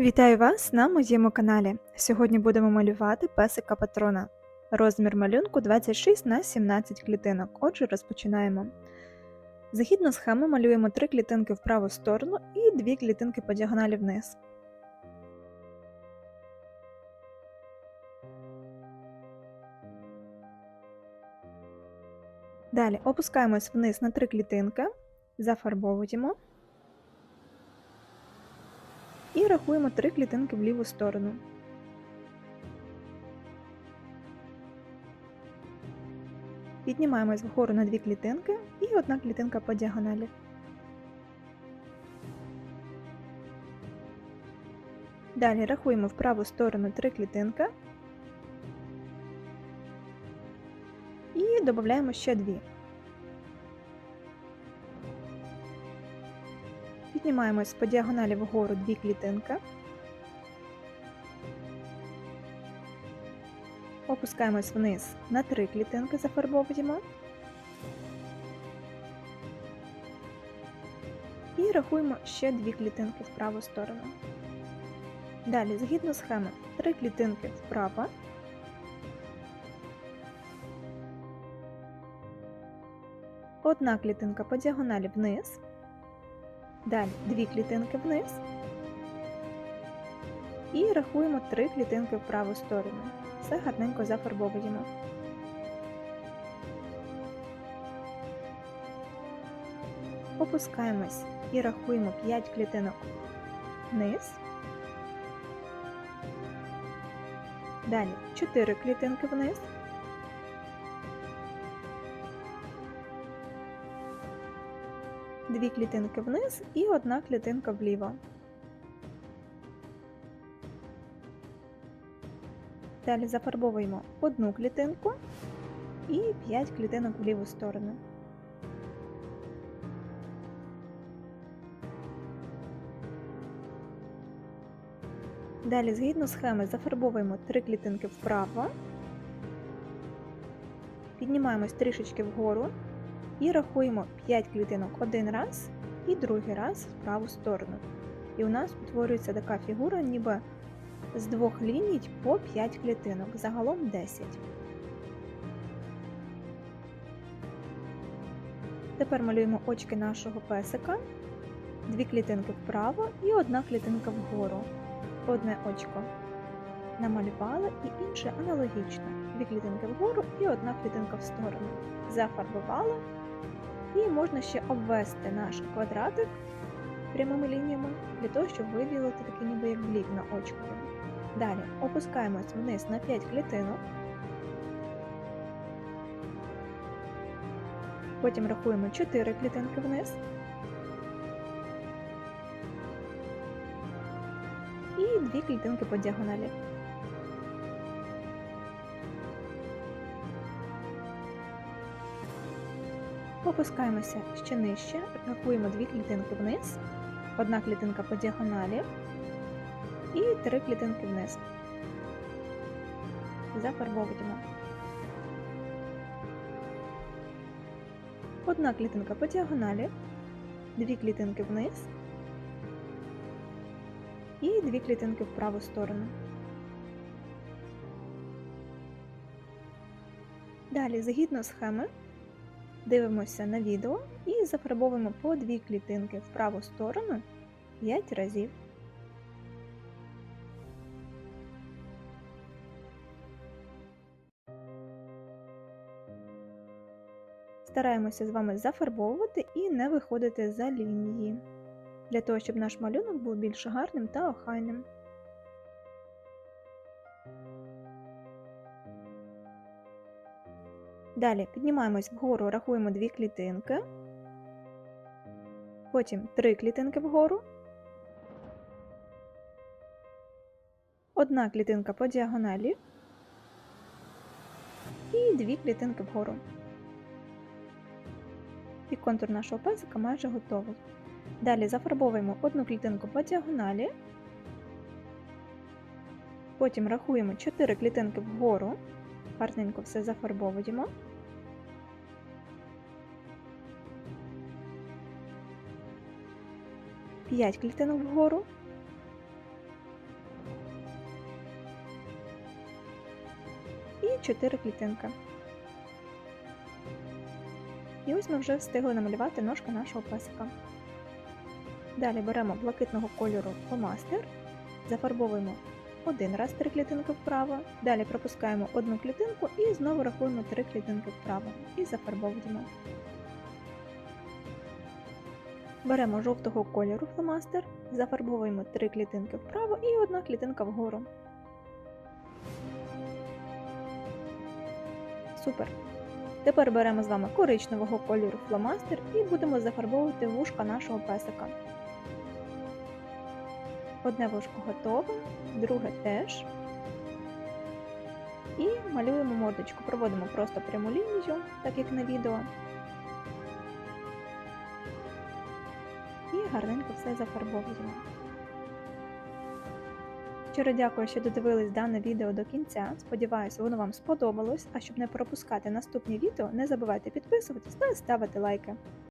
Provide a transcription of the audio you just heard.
Вітаю вас на моєму каналі. Сьогодні будемо малювати песика патрона. Розмір малюнку 26 на 17 клітинок. Отже, розпочинаємо. Згідно схеми малюємо 3 клітинки в праву сторону і 2 клітинки по діагоналі вниз. Далі опускаємось вниз на 3 клітинки, зафарбовуємо. І рахуємо три клітинки в ліву сторону. Піднімаємось вгору на дві клітинки і одна клітинка по діагоналі. Далі рахуємо в праву сторону три клітинки і додаємо ще дві. Піднімаємось по діагоналі вгору дві клітинки. Опускаємось вниз на три клітинки, зафарбовуємо. І рахуємо ще дві клітинки в праву сторону. Далі, згідно схеми, три клітинки вправо. Одна клітинка по діагоналі вниз. Далі дві клітинки вниз. І рахуємо три клітинки в праву сторону. Все гарненько зафарбовуємо. Опускаємось і рахуємо 5 клітинок вниз. Далі 4 клітинки вниз. Дві клітинки вниз і одна клітинка вліво. Далі зафарбовуємо одну клітинку і 5 клітинок в ліву сторону. Далі, згідно схеми, зафарбовуємо 3 клітинки вправо, піднімаємось трішечки вгору і рахуємо 5 клітинок один раз і другий раз в праву сторону. І у нас утворюється така фігура, ніби з двох ліній по 5 клітинок, загалом 10. Тепер малюємо очки нашого песика, дві клітинки вправо і одна клітинка вгору. Одне очко намалювали і інше аналогічно. Дві клітинки вгору і одна клітинка в сторону. Зафарбували. І можна ще обвести наш квадратик прямими лініями для того, щоб виділити такий ніби як блік на очкові. Далі опускаємось вниз на 5 клітинок. Потім рахуємо 4 клітинки вниз. І 2 клітинки по діагоналі. Опускаємося ще нижче, рахуємо дві клітинки вниз, одна клітинка по діагоналі і три клітинки вниз. Зафарбовуємо. Одна клітинка по діагоналі, дві клітинки вниз і дві клітинки в праву сторону. Далі, згідно схеми, Дивимося на відео і зафарбовуємо по дві клітинки в праву сторону 5 разів. Стараємося з вами зафарбовувати і не виходити за лінії, для того, щоб наш малюнок був більш гарним та охайним. Далі піднімаємось вгору, рахуємо дві клітинки, потім три клітинки вгору, одна клітинка по діагоналі і дві клітинки вгору. І контур нашого песика майже готовий. Далі зафарбовуємо одну клітинку по діагоналі, потім рахуємо 4 клітинки вгору, гарненько все зафарбовуємо. П'ять клітинок вгору. І 4 клітинка. І ось ми вже встигли намалювати ножку нашого песика. Далі беремо блакитного кольору фломастер, зафарбовуємо один раз три клітинки вправо, далі пропускаємо одну клітинку і знову рахуємо три клітинки вправо і зафарбовуємо. Беремо жовтого кольору фломастер, зафарбовуємо три клітинки вправо і одна клітинка вгору. Супер! Тепер беремо з вами коричневого кольору фломастер і будемо зафарбовувати вушка нашого песика. Одне вушко готове, друге теж. І малюємо мордочку. Проводимо просто пряму лінію, так як на відео. І гарненько все зафарбовуємо. Щиро дякую, що додивились дане відео до кінця. Сподіваюся, воно вам сподобалось. А щоб не пропускати наступні відео, не забувайте підписуватись та ставити лайки.